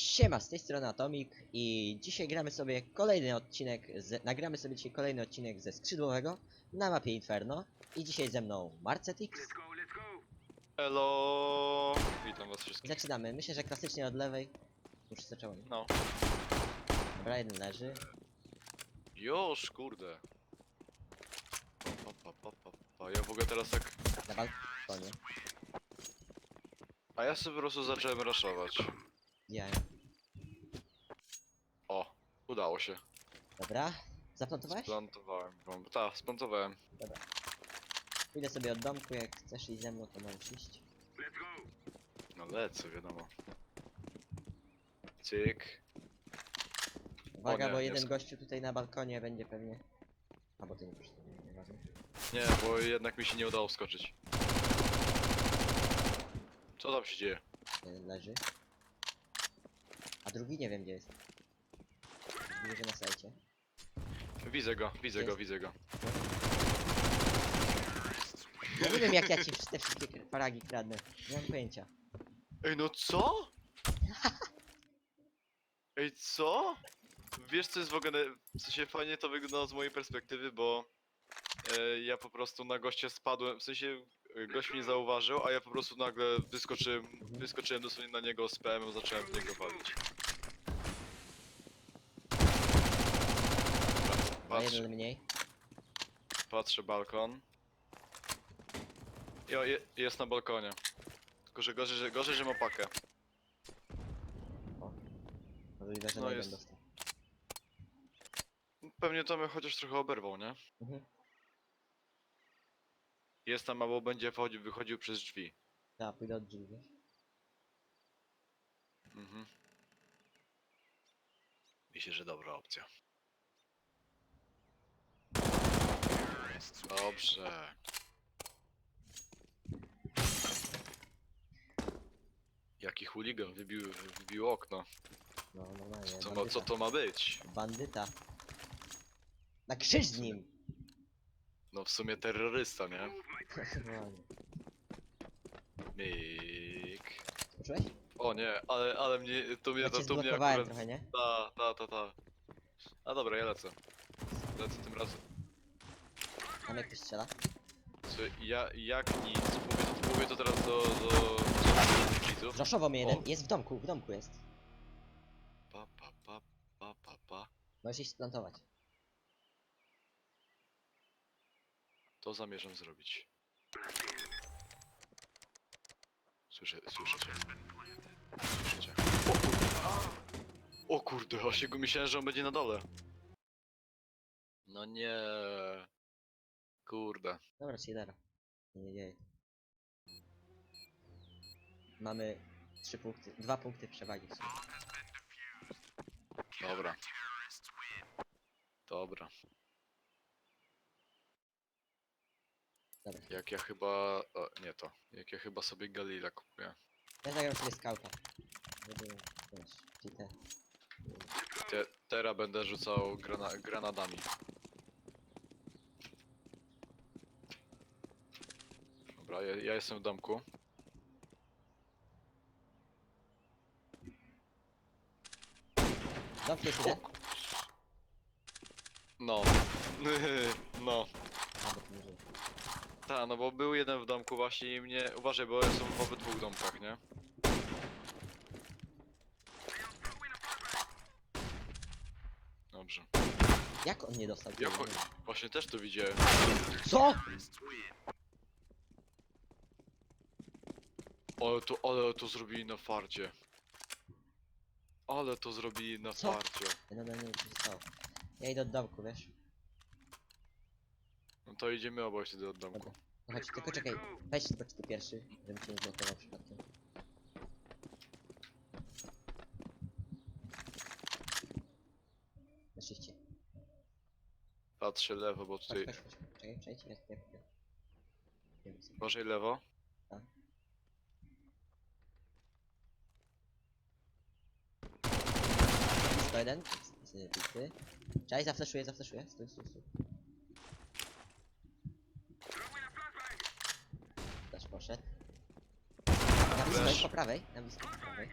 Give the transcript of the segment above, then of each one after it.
Siema, z tej strony Atomik i dzisiaj gramy sobie kolejny odcinek, z, nagramy sobie dzisiaj kolejny odcinek ze skrzydłowego na mapie Inferno i dzisiaj ze mną Marcetix Hello! Witam was wszystkich. zaczynamy, myślę, że klasycznie od lewej już zacząłem, No. dobra, jeden leży, Już, kurde. Pa, pa, pa, pa, pa. Ja w ogóle teraz tak... na balkonie, A ja sobie po prostu zacząłem raszować. O, udało się. dobra, zaplantowałeś? Splantowałem bombę. Tak, splantowałem. Pójdę sobie od domku, jak chcesz iść ze mną to możesz iść, No lecę, wiadomo. Cyk. uwaga, nie, bo jeden sk- gościu tutaj na balkonie będzie pewnie, albo ty nie proszę, nieważne, Nie, bo jednak mi się nie udało wskoczyć. Co tam się dzieje? jeden leży, a drugi nie wiem gdzie jest, na sajcie. Widzę go, widzę go, Jest. widzę go. Ja nie wiem jak ja ci te wszystkie paragi kradnę. Nie mam pojęcia. Ej, no co? Ej, co? Wiesz co jest w ogóle, w sensie fajnie to wyglądało z mojej perspektywy, bo e, ja po prostu na gościa spadłem, w sensie e, gość mnie zauważył, a ja po prostu nagle wyskoczyłem, wyskoczyłem dosłownie na niego z PM, zacząłem w niego walić. Ma Patrzę, jeden mniej. patrzę balkon. Jo, je, jest na balkonie. Tylko, że gorzej, że, gorzej, że ma pakę. Możliwe, że No no jest. dostał. Pewnie to mnie chociaż trochę oberwał, nie? Mhm. Jest tam albo będzie wchodził, wychodził przez drzwi. Ja pójdę od drzwi, wiesz? Mhm. Myślę, że dobra opcja. Dobrze. Jaki chuligan wybił, wybił okno. No normalnie. Co, ma, bandyta. co to ma być? Bandyta. Na krzyż z nim! No w sumie terrorysta, nie? Normalnie. Myk. Poczułeś? O nie, ale, ale mnie, to mnie, Ja to, cię to mnie zblokowałem akurat... trochę, nie? Ta, ta, ta, ta. A dobra, ja lecę. Lecę tym razem. Tam jak ktoś strzela. Słuchaj, ja jak nic, mówię to, mówię to teraz do, do, do widzów. Zraszował mnie jeden. O. Jest w domku, w domku jest. Pa, pa, pa, pa, pa, pa. Możesz iść splantować. To zamierzam zrobić. Słyszę, słyszę cię. Słyszycie? O kurde, o kurde, właśnie go myślałem, że on będzie na dole. No nie. Kurde. Dobra, Chidera. Nie, nie dzieje. Mamy trzy punkty, dwa punkty przewagi w sumie. Dobra. Dobra. Dobra. Jak ja chyba... O, nie to. Jak ja chyba sobie Galila kupuję. Ja zagram sobie skauta. Żeby, wiesz. Te, teraz będę rzucał grana, granadami. Dobra, ja, ja jestem w domku. Jest jeden. No. No. A, bo to nie żyje. Ta, no bo był jeden w domku właśnie i mnie... Uważaj, bo są w obydwu domkach, nie? Dobrze. Jak on nie dostał? Ja tyle? cho- właśnie też to widziałem. Co? Ale to, ale to zrobili na farcie. Ale to zrobili na Co? farcie. Ja nadal nie wiem co się stało. Ja idę od domku, wiesz? No to idziemy obaj wtedy od domku. No chodź, tylko czekaj. Weź tylko ty pierwszy, żebym cię nie blokował przypadkiem. Na. Patrzę lewo, bo Chodź, tutaj... chodź, chodź. Czekaj, przejdź, jak, jak, jak. Nie wiem, co. Uważaj lewo. Jeden. z- ty. Czekaj, zafleszuję, zafleszuję. Stój, stój, stój. Też poszedł. Na blisko jest po prawej. Na blisko po prawej.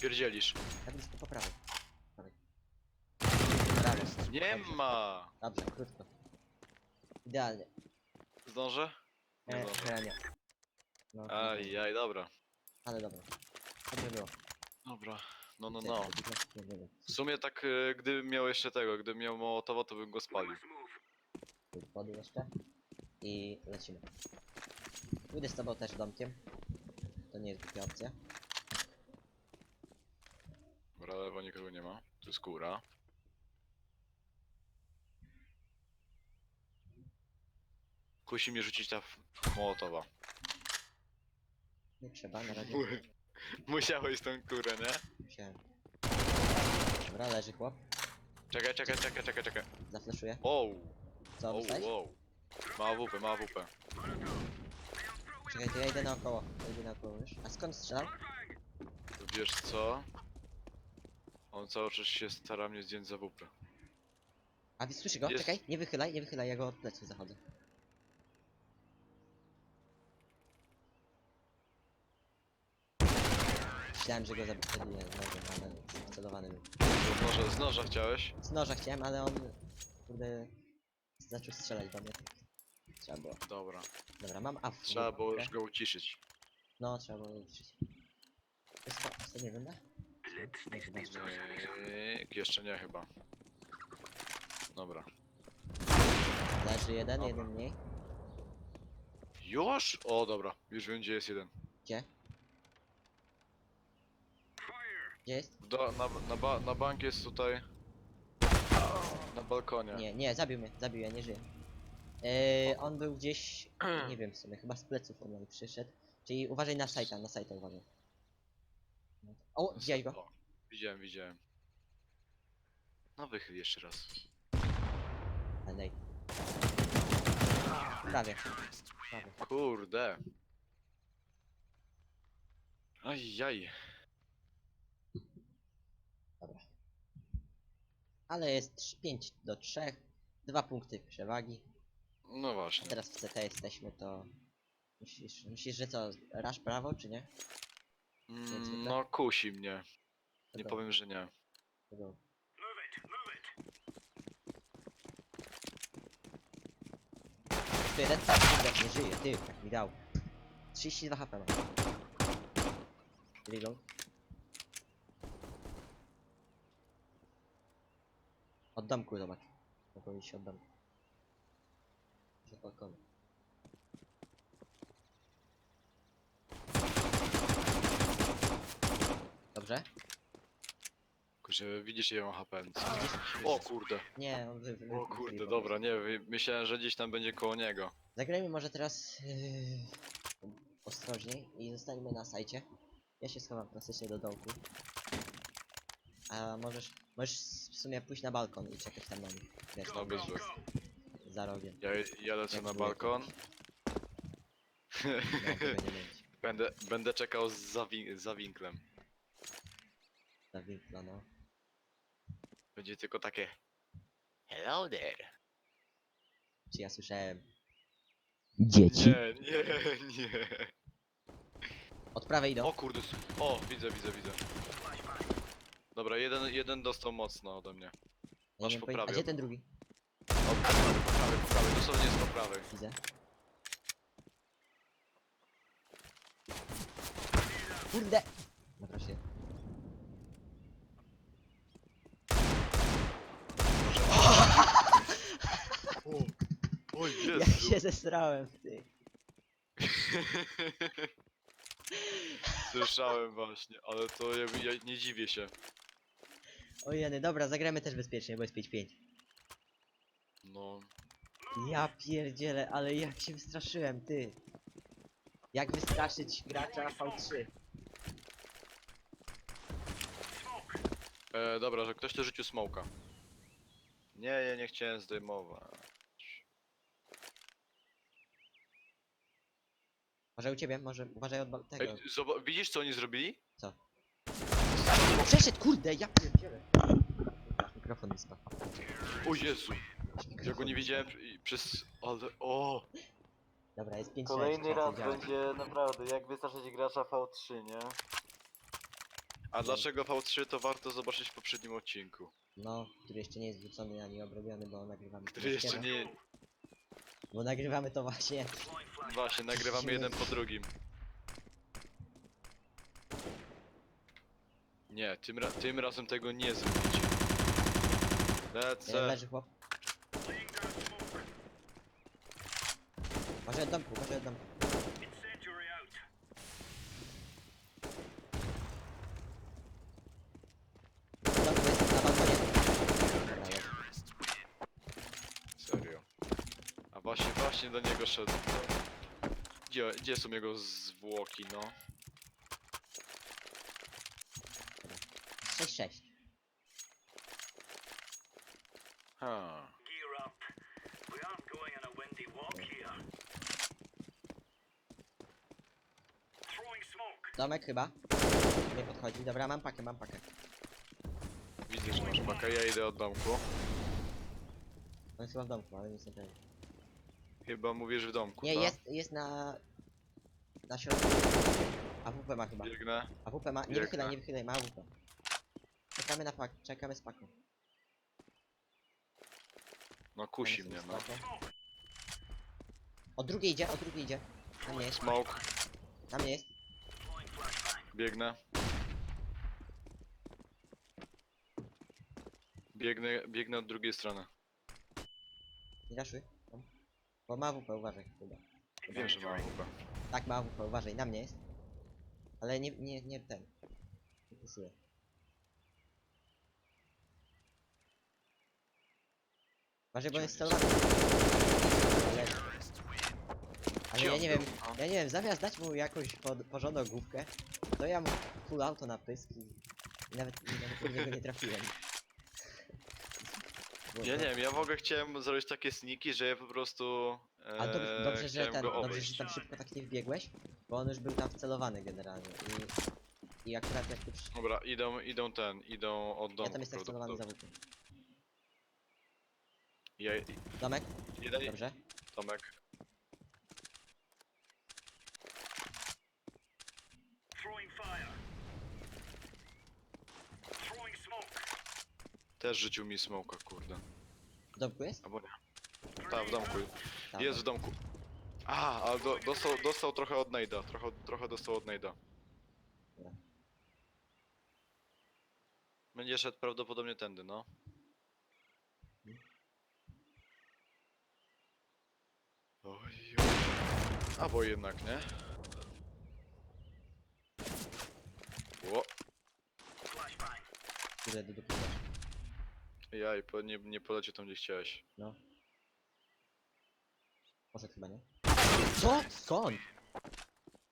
pierdzielisz? Na blisko po prawej. Prawej. Prawej. Nie Dobrze. ma! Dobrze, krótko. Idealnie. Zdążę? Nie E, zdążę. chyba nie. No, Aj, aj, dobra. Ale dobra. Dobrze było. Dobra, no, no, no. W sumie tak, e, gdybym miał jeszcze tego, gdybym miał Mołotowa, to bym go spalił. Wody jeszcze. I lecimy. Pójdę z tobą też domkiem. To nie jest głupia opcja. Dobra, lewo nikogo nie ma. Tu jest kura. Kusi mnie rzucić ta f- Mołotowa. Nie trzeba, na razie. Mu- Musiałeś tą kurę, nie? Musiałem. Dobra, leży chłop. Czekaj, czekaj, czekaj, czekaj, czekaj. Zafleszuję. Oł, Co, oł, dostałeś? oł. Ma AWP, ma AWP. Czekaj, to ja idę naokoło. Ja idę naokoło już. A skąd strzelał? Wiesz co? On cały czas się stara mnie zdjąć za AWP. A wi- słyszy go? Jest. Czekaj, nie wychylaj, nie wychylaj, ja go od pleców zachodzę. Myślałem, że go zabiję nożem, ale wcelowany był. Z noża, z noża chciałeś? Z noża chciałem, ale on... Kurde... Zaczął strzelać do mnie. Trzeba było. Dobra. Dobra, mam AF. Trzeba było już go uciszyć. No, trzeba było. To jest to ostatnia runda? Nie, chyba, że- Eee, jeszcze nie chyba. Dobra. Leży jeden, Dobra. jeden mniej. Już? O, dobra. Już wiem gdzie jest jeden. Gdzie? Gdzie jest? Do, na, na, ba, na bank jest tutaj. Na balkonie. Nie, nie, zabił mnie, zabił, ja nie żyję. Eee, on był gdzieś, nie wiem w sumie, chyba z pleców on przyszedł. Czyli uważaj na sajta, na sajta uważaj. O, widziałeś go? O, widziałem, widziałem. No wychyl jeszcze raz. Daj. Prawie. Prawie. Kurde. Ajaj. Ale jest 5 do 3, dwa punkty przewagi. No A właśnie. teraz w CT jesteśmy, to... Myślisz, myślisz, że co, rasz prawo, czy nie? Mm, no kusi mnie. Nie Dobra, powiem, że nie. dobra. Tu jeden, kurde, nie żyje, ty, jak mi dał. 32 HP mam. Reload. Od domku zobacz. Mogą iść od domku. Z balkonu. Dobrze? Kurczę, widzisz ile mam HP. O kurde. Nie, on wy, wy, O kurde, dobra, nie, wy- myślałem, że gdzieś tam będzie koło niego. Zagrajmy może teraz yy, ostrożniej i zostańmy na sajcie. Ja się schowam klasycznie do dołku. A możesz, możesz w sumie pójść na balkon i czekać tam na nich. Wiesz, No bez za rogiem. Ja, ja lecę Jak na balkon. No, tego nie mieć. Będę, będę czekał za, win za winklem. Za winkla, no. Będzie tylko takie. Hello there. Czy ja słyszałem? Nie, nie, nie. Od prawej idą. O kurde, s- o, widzę, widzę, widzę. Dobra, jeden, jeden dostał mocno ode mnie. Ja masz nie po A prawej. gdzie ten drugi? O, po prawej, po prawej, po prawej, dosłownie jest po prawej. Widzę. Kurde! Dobra się. O, Ja Jezu. się zesrałem w ty. Słyszałem właśnie, ale to ja, ja nie dziwię się. O jeny, dobra, zagramy też bezpiecznie, bo jest 5-5. No, Ja pierdzielę, ale jak się wystraszyłem, ty. Jak wystraszyć gracza V3? e, dobra, że ktoś to rzucił smoka. Nie, ja nie chciałem zdejmować. Może u ciebie, może uważaj od ba- tego. Ej, zoba- widzisz co oni zrobili? Przeszedł, kurde, ja pierdzielę. Mikrofon mi spadł. O Jezu, ja go nie widziałem i- przez... ale... o. Dobra, jest 5 Kolejny raz będzie naprawdę jak wystraszyć gracza V3, nie? A dlaczego V3 to warto zobaczyć w poprzednim odcinku? No, który jeszcze nie jest wrzucony ani obrobiony, bo nagrywamy to Który jeszcze nie... Bo nagrywamy to właśnie. Właśnie, nagrywamy jeden po drugim. Nie, tym, ra tym razem tego nie zrobicie. Lecę. leży chłop. Może od domku, może od domku. W domku jest, na balkonie. Dobra, leży. Serio. A właśnie, właśnie do niego szedł. Gdzie, gdzie są jego zwłoki, no? 6-6. Ha. Gear up. We aren't going on a windy walk here. Throwing smoke. Domek chyba. Nie podchodzi. Dobra, mam pakę, mam pakę. Widzę, że masz pakę, ja idę od domku. On jest chyba w domku, ale nic nie powiem. Chyba mówisz w domku, Nie, tak? jest, jest na... Na środku. AWP ma chyba. Biegnę. AWP ma, nie Biegnę. wychylaj, nie wychylaj, ma AWP. Czekamy na pak, czekamy z paką. No kusi mnie, no. O drugiej idzie, o drugiej idzie. Na mnie jest, Smoke. na mnie jest. Biegnę. Biegnę, biegnę od drugiej strony. Nie raszuj. Tam. Bo ma AWP, uważaj chyba. Wiem, że mam chyba. Tak, ma AWP, uważaj, na mnie jest. Ale nie, nie, nie ten. Nie puszuję. Uważaj, bo jest celowany. Ale... Ale ja nie wiem, A? ja nie wiem, zamiast dać mu jakąś pod, porządną główkę, to ja mu full auto na pysk i, i nawet, i nawet niego nie trafiłem. Było Ja to- nie wiem, ja w ogóle chciałem zrobić takie sniki, że ja po prostu. E, Ale dobrze, dobrze, że chciałem ten, go dobrze, obejść. że tam szybko tak nie wbiegłeś, bo on już był tam wcelowany generalnie i, i akurat jak przy... Dobra, idą, idą ten, idą od domu. Ja tam jestem wcelowany za prawdopodobnie. łukiem. Ja, Domek, jeden, dobrze. Tomek. Throwing fire. Throwing smoke. Też rzucił mi smoka, kurde. W domku jest? Albo nie. Tak, w domku. Tam. Jest w domku. A, ale do, dostał, dostał trochę od Nejda. Trochę, trochę dostał od Nejda. Dobra. Będzie szedł prawdopodobnie tędy, no. Albo jednak nie. Ło. Kurde, do dupy jaj, po, nie, nie polecie tam gdzie chciałeś. No. Poszedł chyba, nie? Co? Skąd?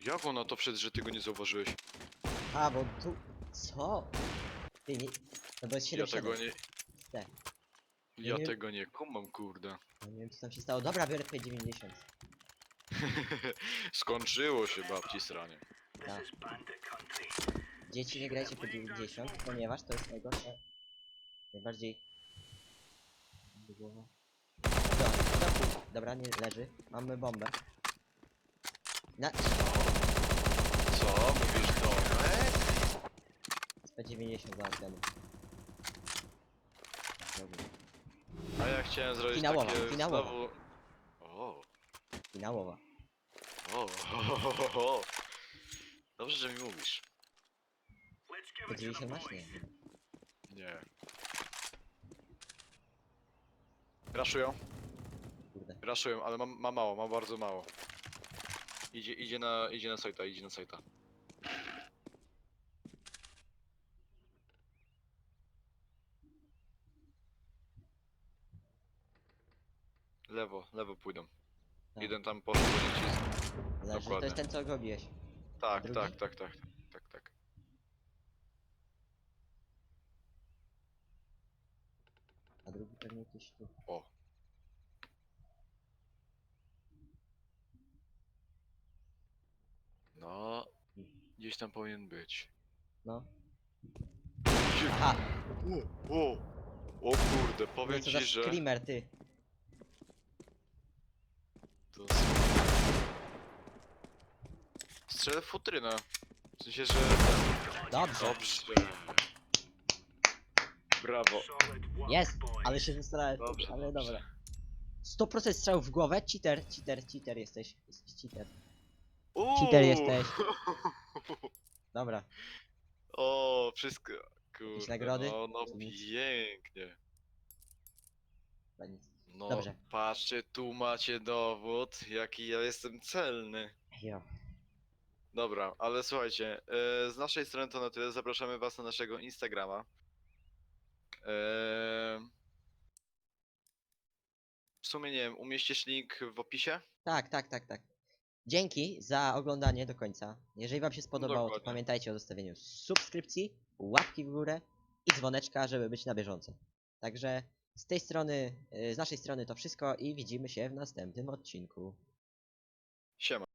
Jak on na to wszedł, że ty go nie zauważyłeś? A, bo tu... Co? Ty nie... No bo jest Ja 7 tego nie, Te. ja nie- tego nie kumam, kurde. Nie wiem co tam się stało. Dobra, biorę P90. Skończyło się babci sranie. Tak. Dzieci nie grajcie po 90, ponieważ to jest najgorsze. Najbardziej. Głowa. Dobra, dobra, nie leży. Mamy bombę. Na Co? Mówisz Tomek? P90 załatwiamy. Dobra. A ja chciałem zrobić Finałowa, takie finałowa. znowu... O, Finałowa. o, ho, ho, ho. Dobrze, że mi mówisz. Let's give it to P90 the masz? boys. Nie. Nie. Raszują, Kurde. raszują, ale ma, ma mało, ma bardzo mało. Idzie, idzie na, idzie na sajta, idzie na sajta. Lewo, lewo pójdą. Tak. Jeden tam poszedł ścisk. Leży. To dokładnie. jest ten co go biłeś. Tak, Drugi? tak, tak, tak, tak, tak. A drugi pewnie gdzieś tu. O. No, gdzieś tam powinien być. No. Aha! O, o, o kurde, No powiem co ci, że... screamer, ty. To... Strzelę w futrynę. W sensie, że... Dobrze. Dobrze. Brawo. Jest, ale się zastanawiam. Dobrze, Ale dobrze. dobra. 100% strzałów w głowę. Cheater, cheater, cheater jesteś. Jesteś cheater. Cheater Uuu. jesteś. Dobra. O, wszystko. Kurde, nagrody? No, no pięknie. chyba nic. No, Dobrze. patrzcie, tu macie dowód, jaki ja jestem celny. Jo. Dobra, ale słuchajcie, e, z naszej strony to na tyle. Zapraszamy Was na naszego Instagrama. E, w sumie nie wiem, umieścisz link w opisie? Tak, tak, tak, tak. Dzięki za oglądanie do końca. Jeżeli wam się spodobało, to Dokładnie. pamiętajcie o zostawieniu subskrypcji, łapki w górę i dzwoneczka, żeby być na bieżąco. Także z tej strony, y, z naszej strony to wszystko i widzimy się w następnym odcinku. Siema.